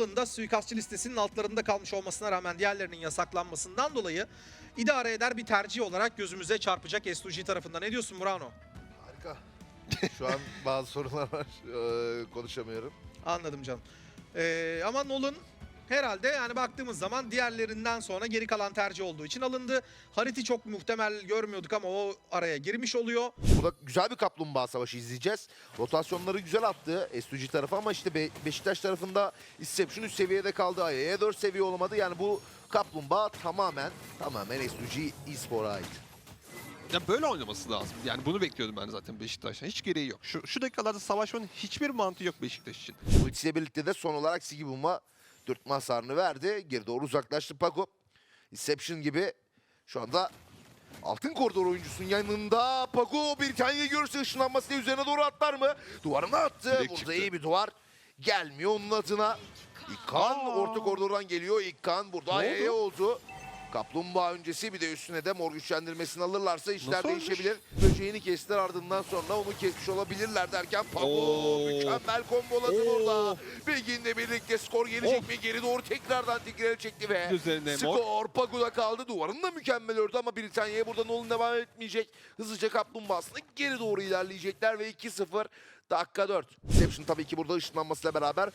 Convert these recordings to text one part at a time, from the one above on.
Nolan da suikastçı listesinin altlarında kalmış olmasına rağmen diğerlerinin yasaklanmasından dolayı idare eder bir tercih olarak gözümüze çarpacak S2G tarafından. Ne diyorsun Murano? Harika. Şu an bazı sorunlar var. Ee, konuşamıyorum. Anladım canım. Ee, ama Nolan herhalde yani baktığımız zaman diğerlerinden sonra geri kalan tercih olduğu için alındı. Hariti çok muhtemel görmüyorduk ama o araya girmiş oluyor. Burada güzel bir kaplumbağa savaşı izleyeceğiz. Rotasyonları güzel attı S2G tarafı ama işte Be- Beşiktaş tarafında Inception 3 seviyede kaldı. Aya'ya 4 seviye olamadı. Yani bu kaplumbağa tamamen tamamen S2G e-spor'a ait. Ya böyle oynaması lazım. Yani bunu bekliyordum ben zaten Beşiktaş'tan. Hiç gereği yok. Şu, şu dakikalarda savaşmanın hiçbir mantığı yok Beşiktaş için. Ultisiyle birlikte de son olarak Sigibum'a dürtme hasarını verdi. Geri doğru uzaklaştı Paco. Inception gibi şu anda altın koridor oyuncusunun yanında Paco bir tane görürse ışınlanmasıyla üzerine doğru atlar mı? Duvarına attı. Direkt Burada çıktı. iyi bir duvar. Gelmiyor onun adına. İkkan orta koridordan geliyor. İkkan burada Ne Aya'ya oldu. Kaplumbağa öncesi bir de üstüne de mor güçlendirmesini alırlarsa işler Nasıl olmuş? değişebilir. Böceğini kestiler ardından sonra onu kesmiş olabilirler derken Paco Oo. mükemmel komboladı Oo. burada. Bilgin'le birlikte skor gelecek Of. mi? Geri doğru tekrardan Tigre'ye çekti ve Üzerine skor Pago'da kaldı. Duvarını da mükemmel ördü ama Britanya'ya burada Nolan devam etmeyecek. Hızlıca kaplumbağasına geri doğru ilerleyecekler ve 2-0 dakika 4. Inception tabii ki burada ışınlanmasıyla beraber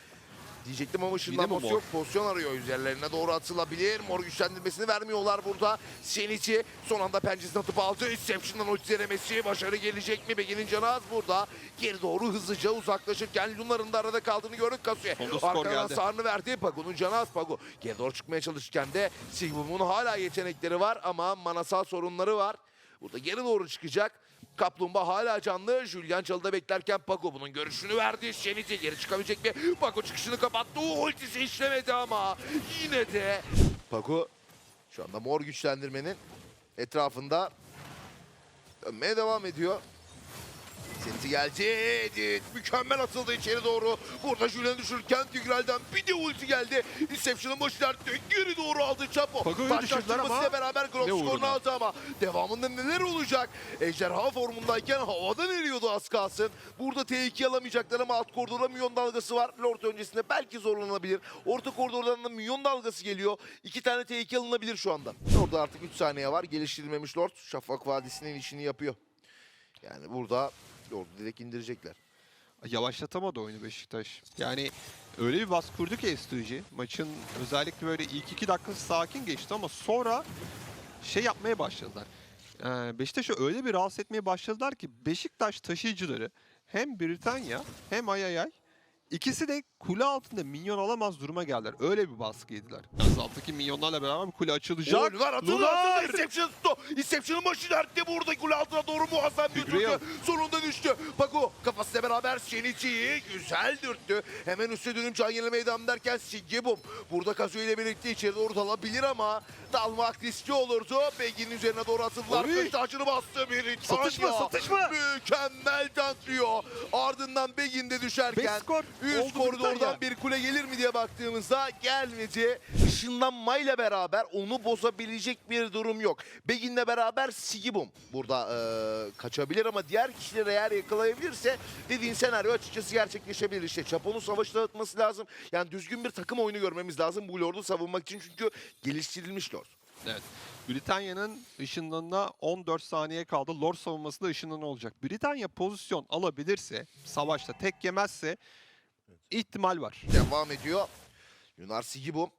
Diyecektim ama ışınlanması yok. Pozisyon arıyor üzerlerine doğru atılabilir. Mor güçlendirmesini vermiyorlar burada. Senici son anda pençesini atıp aldı. Inception'dan ulti denemesi. Başarı gelecek mi? Begin'in canı az burada. Geri doğru hızlıca uzaklaşırken Lunar'ın da arada kaldığını gördük Kasuya. Arkadan sağını verdi. Pago'nun canı az Pago. Geri doğru çıkmaya çalışırken de Sigmund'un hala yetenekleri var ama manasal sorunları var. Burada geri doğru çıkacak. Kaplumbağa hala canlı. Julian çalıda beklerken Paco bunun görüşünü verdi. Şenit'i geri çıkabilecek mi? Paco çıkışını kapattı. O ultisi işlemedi ama yine de Paco şu anda mor güçlendirmenin etrafında dönmeye devam ediyor. Senti geldi. Edit. Mükemmel atıldı içeri doğru. Burada Julian düşürürken Tigral'den bir de ulti geldi. Inception'ın başı dertte. Geri doğru aldı Chapo. Taştırmasıyla beraber Grok ne skorunu aldı ama devamında neler olacak? Ejderha formundayken havadan eriyordu az kalsın. Burada T2 alamayacaklar ama alt koridorda milyon dalgası var. Lord öncesinde belki zorlanabilir. Orta koridordan da milyon dalgası geliyor. İki tane T2 alınabilir şu anda. Orada artık 3 saniye var. Geliştirilmemiş Lord. Şafak Vadisi'nin işini yapıyor. Yani burada Lord'u direkt indirecekler. Yavaşlatamadı oyunu Beşiktaş. Yani öyle bir baskı kurdu ki S2G. Maçın özellikle böyle ilk iki dakikası sakin geçti ama sonra şey yapmaya başladılar. Ee, Beşiktaş'ı öyle bir rahatsız etmeye başladılar ki Beşiktaş taşıyıcıları hem Britanya hem Ayayay ikisi de kule altında minyon alamaz duruma geldiler. Öyle bir baskı yediler. Yalnız alttaki minyonlarla beraber bir kule açılacak. Lunar atıldı Lunar! atıldı. Inception sto. Inception'ın başı dertte burada kule altına doğru muazzam götürdü. Sonunda düştü. Paco kafasıyla beraber Şenici'yi güzel dürttü. Hemen üstüne dönüp can yenilmeye devam derken Sigibum burada Kazuya ile birlikte içeri doğru dalabilir ama dalmak riskli olurdu. Begin'in üzerine doğru atıldılar. Kış tacını bastı bir Satış mı, satış mı? Mükemmel tantrıyor. Ardından Begin de düşerken üst koridordan bir kule gelir mi diye baktığımızda gelmedi. Işınlanmayla beraber onu bozabilecek bir durum yok. Begin'le beraber Sigibum burada eee, kaçabilir ama diğer kişileri eğer yakalayabilirse dediğin senaryo açıkçası gerçekleşebilir. İşte Chapo'nun savaşı dağıtması lazım. Yani düzgün bir takım oyunu görmemiz lazım bu Lord'u savunmak için çünkü geliştirilmiş Lord. Evet. Britanya'nın ışınlanına 14 saniye kaldı. Lord savunması da ışınlanı olacak. Britanya pozisyon alabilirse, savaşta tek yemezse ihtimal var. Devam ediyor. Yunar Sigibum.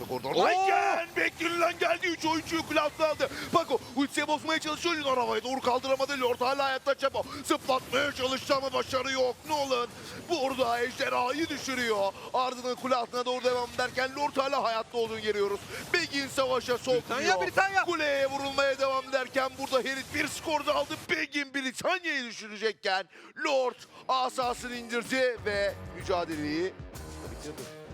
Orta koridordayken beklenilen geldi. 3 oyuncuyu kule altına aldı. Paco ultiye bozmaya çalışıyor. Yunar havaya doğru kaldıramadı. Lord hala hayatta Chapo. Zıplatmaya çalıştı ama başarı yok. Nolan burada ejderhayı düşürüyor. Ardından kule altına doğru devam derken Lord hala hayatta olduğunu görüyoruz. Begin savaşa sokuyor. Britanya, Britanya. Kuleye vurulmaya devam derken burada Herit bir skor da aldı. Begin Britanya'yı düşürecekken Lord asasını indirdi ve mücadeleyi bitirdi.